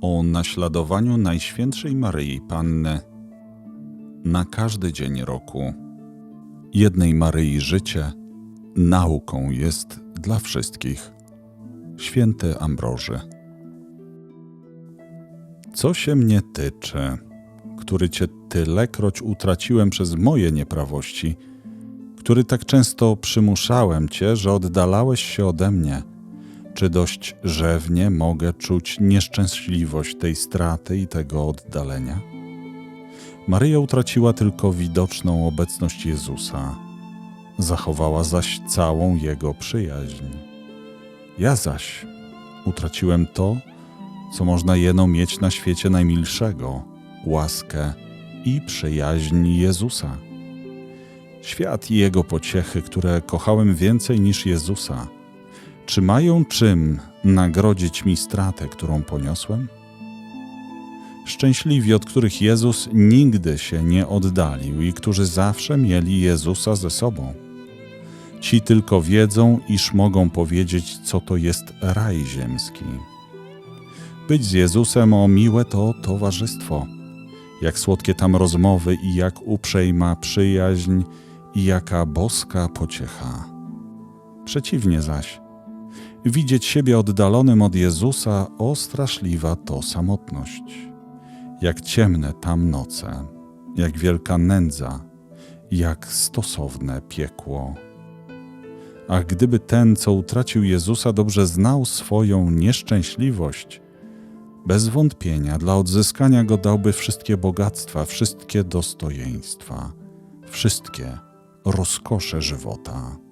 o naśladowaniu Najświętszej Maryi Panny na każdy dzień roku. Jednej Maryi życie nauką jest dla wszystkich. Święty Ambroży. Co się mnie tyczy, który cię tylekroć utraciłem przez moje nieprawości, który tak często przymuszałem cię, że oddalałeś się ode mnie, czy dość rzewnie mogę czuć nieszczęśliwość tej straty i tego oddalenia? Maryja utraciła tylko widoczną obecność Jezusa, zachowała zaś całą Jego przyjaźń. Ja zaś utraciłem to, co można jeno mieć na świecie najmilszego łaskę i przyjaźń Jezusa. Świat i jego pociechy, które kochałem więcej niż Jezusa, czy mają czym nagrodzić mi stratę, którą poniosłem? Szczęśliwi, od których Jezus nigdy się nie oddalił i którzy zawsze mieli Jezusa ze sobą. Ci tylko wiedzą, iż mogą powiedzieć, co to jest raj ziemski. Być z Jezusem o miłe to towarzystwo, jak słodkie tam rozmowy i jak uprzejma przyjaźń i jaka boska pociecha. Przeciwnie zaś, widzieć siebie oddalonym od Jezusa, o straszliwa to samotność. Jak ciemne tam noce, jak wielka nędza, jak stosowne piekło. Ach, gdyby ten, co utracił Jezusa, dobrze znał swoją nieszczęśliwość, bez wątpienia dla odzyskania go dałby wszystkie bogactwa, wszystkie dostojeństwa, wszystkie rozkosze żywota.